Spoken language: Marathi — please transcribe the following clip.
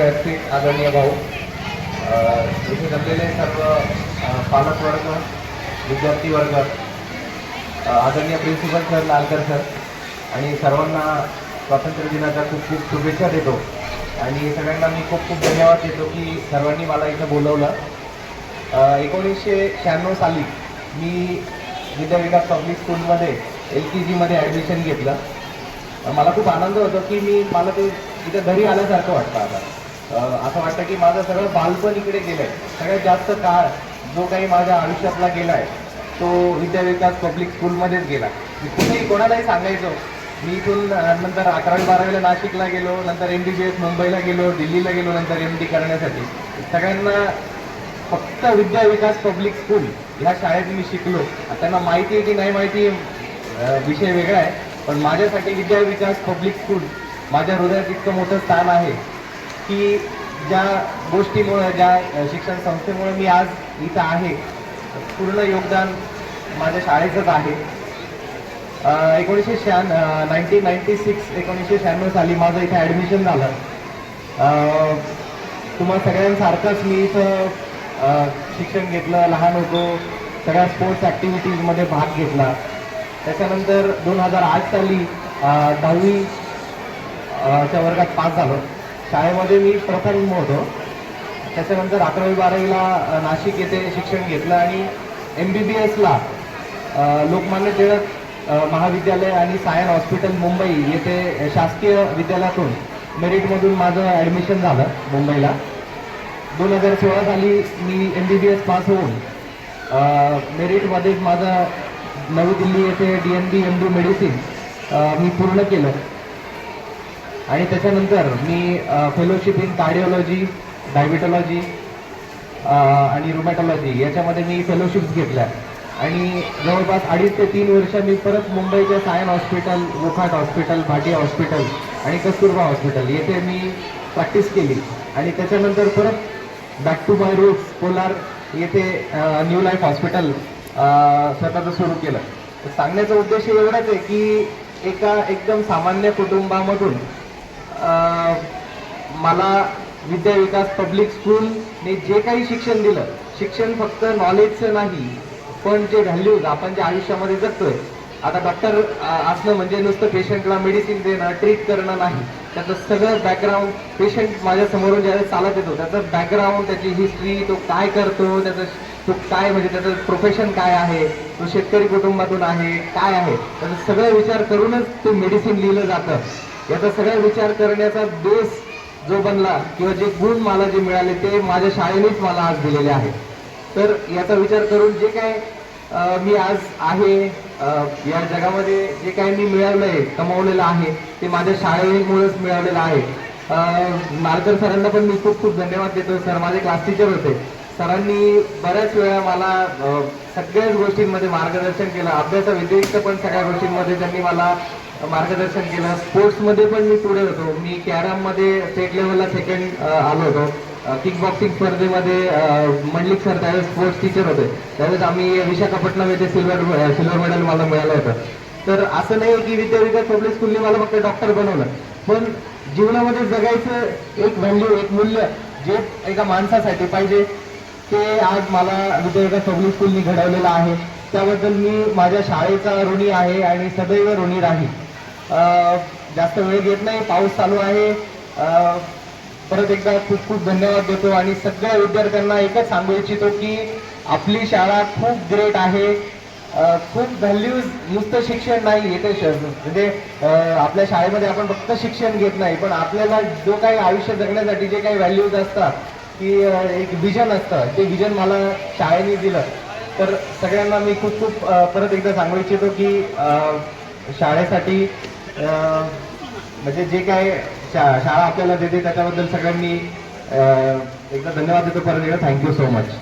व्यासपीठ आदरणीय भाऊ इथे जमलेले सर्व पालक वर्ग विद्यार्थी वर्ग आदरणीय प्रिन्सिपल सर लालकर सर आणि सर्वांना स्वातंत्र्य दिनाच्या खूप खूप शुभेच्छा देतो. आणि सगळ्यांना मी खूप खूप धन्यवाद देतो की सर्वांनी मला इथं बोलवलं. एकोणीसशे शहाण्णव साली मी विद्याविकास पब्लिक स्कूलमध्ये एल के जीमध्ये ॲडमिशन घेतलं. मला खूप आनंद होतो की मी मला ते इथं घरी आल्यासारखं वाटतं आता. असं वाटतं की माझं सगळं बालपण इकडे गेलं आहे सगळ्यात जास्त काळ जो काही माझ्या आयुष्यातला गेला आहे तो विद्याविकास पब्लिक स्कूलमध्येच गेला. कुठेही कोणालाही सांगायचो. मी इथून नंतर अकरावी बारावीला नाशिकला गेलो नंतर एम बी बी एस मुंबईला गेलो दिल्लीला गेलो नंतर एम डी करण्यासाठी. सगळ्यांना फक्त विद्या विकास पब्लिक स्कूल ह्या शाळेत मी शिकलो. त्यांना माहिती आहे की नाही माहिती विषय वेगळा आहे. पण माझ्यासाठी विद्या विकास पब्लिक स्कूल माझ्या हृदयात इतकं मोठं स्थान आहे. की ज्या गोष्टीमुळं ज्या शिक्षण संस्थेमुळे मी आज इथं आहे पूर्ण योगदान माझ्या शाळेचंच आहे. एकोणीसशे शहा नाईन्टीन नाईन्टी सिक्स एकोणीसशे शहाण्णव साली माझं इथे ॲडमिशन झालं. तुम्हाला तुम्हा सगळ्यांसारखंच मी इथं शिक्षण घेतलं लहान होतो सगळ्या स्पोर्ट्स ॲक्टिव्हिटीजमध्ये भाग घेतला. त्याच्यानंतर दोन हजार आठ साली दहावी च्या वर्गात पास झालो. शाळेमध्ये मी प्रथम होतो. त्याच्यानंतर अकरावी बारावीला नाशिक येथे शिक्षण घेतलं आणि एम बी बी एसला लोकमान्य टिळक महाविद्यालय आणि सायन हॉस्पिटल मुंबई येथे शासकीय विद्यालयातून मेरिटमधून माझं ॲडमिशन झालं मुंबईला. दोन हजार सोळा साली मी M B B S pass होऊन मेरिटमध्ये माझं नवी दिल्ली येथे D N B M D medicine मी पूर्ण केलं. आणि त्याच्यानंतर मी फेलोशिप इन कार्डिओलॉजी डायबिटॉलॉजी आणि रुमॅटॉलॉजी याच्यामध्ये मी फेलोशिप्स घेतल्या. आणि जवळपास अडीच ते तीन वर्ष मी परत मुंबईच्या Sion hospital Wockhardt hospital Bhatia hospital आणि कस्तुरबा हॉस्पिटल येथे मी प्रॅक्टिस केली. आणि त्याच्यानंतर परत back to my roots Kolar येथे न्यू लाईफ हॉस्पिटल स्वतःचं सुरू केलं. तर सांगण्याचा उद्देश एवढाच आहे की एका एकदम सामान्य कुटुंबामधून मला विद्या विकास पब्लिक स्कूलने जे काही शिक्षण दिलं शिक्षण फक्त नॉलेजचं नाही पण जे व्हॅल्यूज आपण जे आयुष्यामध्ये जगतोय आता डॉक्टर असणं म्हणजे नुसतं पेशंटला मेडिसिन देणं ट्रीट करणं नाही. त्याचं सगळं बॅकग्राऊंड पेशंट माझ्या समोरून ज्यावेळेस चालत येतो त्याचं बॅकग्राऊंड त्याची हिस्ट्री तो काय करतो त्याचं तो काय म्हणजे त्याचं प्रोफेशन काय आहे तो शेतकरी कुटुंबातून आहे काय आहे त्याचा सगळा विचार करूनच ते मेडिसिन लिहिलं जातं. याचा सगळा विचार करण्याचा बेस जो बनला किंवा जे गुण मला जे मिळाले ते माझ्या शाळेनेच मला आज दिलेले आहे तर याचा विचार करून जे काय मी आज आहे या जगामध्ये जे काही मी मिळवलंय कमावलेलं आहे ते माझ्या शाळेमुळेच मिळवलेलं आहे. अ, नारकर सरांना पण मी खूप खूप धन्यवाद देतो. सर माझे क्लास टीचर होते. सरांनी बऱ्याच वेळा मला सगळ्याच गोष्टींमध्ये मार्गदर्शन केलं. अभ्यासाव्यतिरिक्त पण सगळ्या गोष्टींमध्ये त्यांनी मला मार्गदर्शन केलं. स्पोर्ट्समध्ये पण मी पुढे होतो. मी कॅरममध्ये स्टेट लेवलला सेकंड आलो होतो. किक बॉक्सिंग स्पर्धेमध्ये मंडलिक सर त्यावेळेस स्पोर्ट्स टीचर होते. त्यावेळेस आम्ही विशाखापट्टणम येथे सिल्वर सिल्वर मेडल मला मिळालं होतं. तर असं नाही की विद्यापीठात पब्लिक स्कूलने मला फक्त डॉक्टर बनवलं. पण जीवनामध्ये जगायचं एक व्हॅल्यू एक मूल्य जे एका माणसासाठी पाहिजे ते आज मला विद्यापीठात पब्लिक स्कूलनी घडवलेलं आहे. त्याबद्दल मी माझ्या शाळेचा ऋणी आहे आणि सदैव ऋणी राहील जास्त वेळ घेत नाही पाऊस चालू आहे. परत एकदा खूप खूप धन्यवाद देतो आणि सगळ्या विद्यार्थ्यांना एकच सांगू इच्छितो की आपली शाळा खूप ग्रेट आहे. खूप व्हॅल्यूज नुसतं शिक्षण नाही येते म्हणजे आपल्या शाळेमध्ये आपण फक्त शिक्षण घेत नाही पण आपल्याला जो काही आयुष्य जगण्यासाठी जे काही व्हॅल्यूज असतात की एक विजन असतं ते विजन मला शाळेने दिलं. तर सगळ्यांना मी खूप खूप परत एकदा सांगू इच्छितो की शाळेसाठी म्हणजे जे काय शा शाळा आपल्याला देते त्याच्याबद्दल सगळ्यांनी एकदा धन्यवाद देतो परत एकदा. Thank you so much